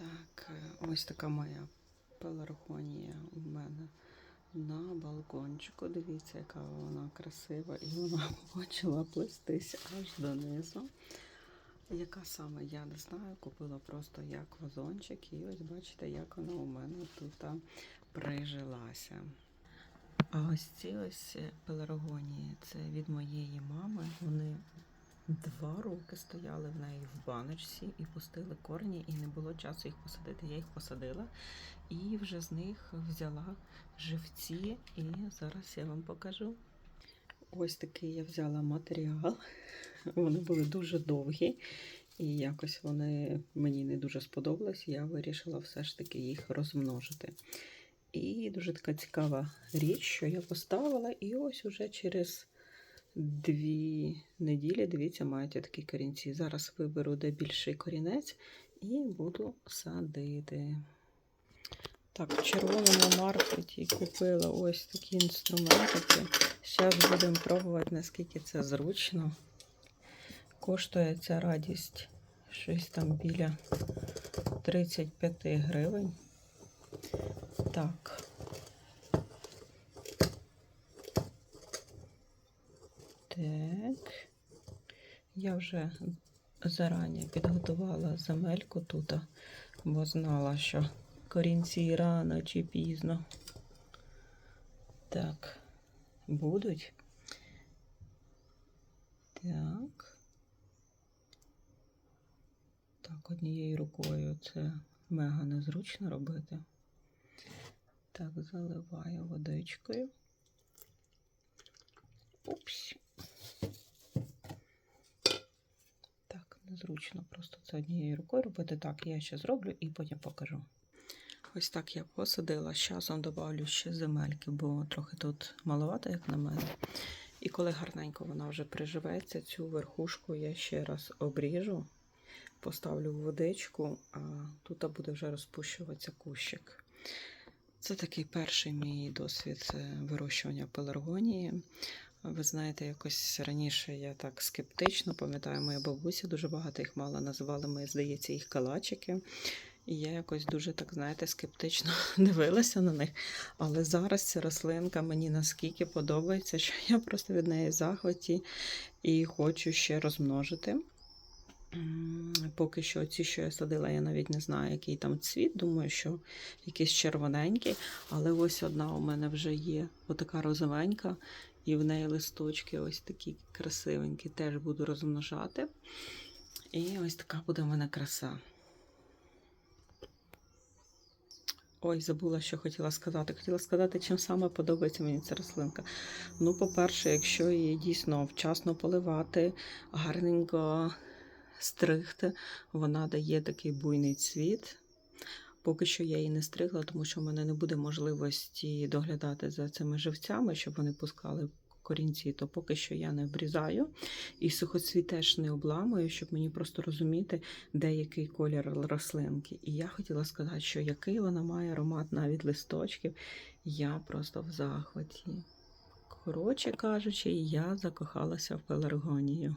Так, е, ось така моя пеларгонія у мене на балкончику. Дивіться, яка вона красива. І вона почала плестись аж донизу. Яка саме, я не знаю, купила просто як вазончик. І ось бачите, як вона у мене тут прижилася. А ось ці ось пеларгонії, це від моєї мами. Вони два роки стояли в неї в баночці і пустили корні, і не було часу їх посадити. Я їх посадила і вже з них взяла живці, і зараз я вам покажу. Ось такий я взяла матеріал. Вони були дуже довгі, і якось вони мені не дуже сподобались. Я вирішила все ж таки їх розмножити. І дуже така цікава річ, що я поставила, і ось уже через дві неділі, дивіться, мають такі корінці. Зараз виберу де більший корінець і буду садити. Так, в червоному маркеті купила ось такі інструментики. Зараз будемо пробувати, наскільки це зручно. Коштує ця радість щось там біля 35 гривень. Так. Так. Я вже зарані підготувала земельку тут, бо знала, що корінці рано чи пізно. Так, будуть. Так. Так, однією рукою це мега незручно робити. Так, заливаю водичкою. Упс. Так, незручно просто однією рукою робити. Так, я ще зроблю і потім покажу. Ось так я посадила. З часом додавлю ще земельки, бо трохи тут маловато, як на мене. І коли гарненько вона вже приживеться, цю верхушку я ще раз обріжу, поставлю в водичку, а тут буде вже розпущуватися кущик. Це такий перший мій досвід е, вирощування пеларгонії. Ви знаєте, якось раніше я так скептично пам'ятаю, моя бабуся дуже багато їх мала, називали ми, здається, їх калачики. І я якось дуже так, знаєте, скептично дивилася на них. Але зараз ця рослинка мені наскільки подобається, що я просто від неї в захваті і хочу ще розмножити. Поки що ці, що я садила, я навіть не знаю, який там цвіт. Думаю, що якийсь червоненький. Але ось одна у мене вже є, отака розовенька, і в неї листочки ось такі красивенькі. Теж буду розмножати. І ось така буде в мене краса. Ой, забула, що хотіла сказати. Хотіла сказати, чим саме подобається мені ця рослинка. Ну, по-перше, якщо її дійсно вчасно поливати, гарненько стригти, вона дає такий буйний цвіт. Поки що я її не стригла, тому що в мене не буде можливості доглядати за цими живцями, щоб вони пускали корінці, то поки що я не обрізаю. І сухоцвіт теж не обламую, щоб мені просто розуміти, де який колір рослинки. І я хотіла сказати, що який вона має аромат навіть листочків, я просто в захваті. Коротше кажучи, я закохалася в пеларгонію.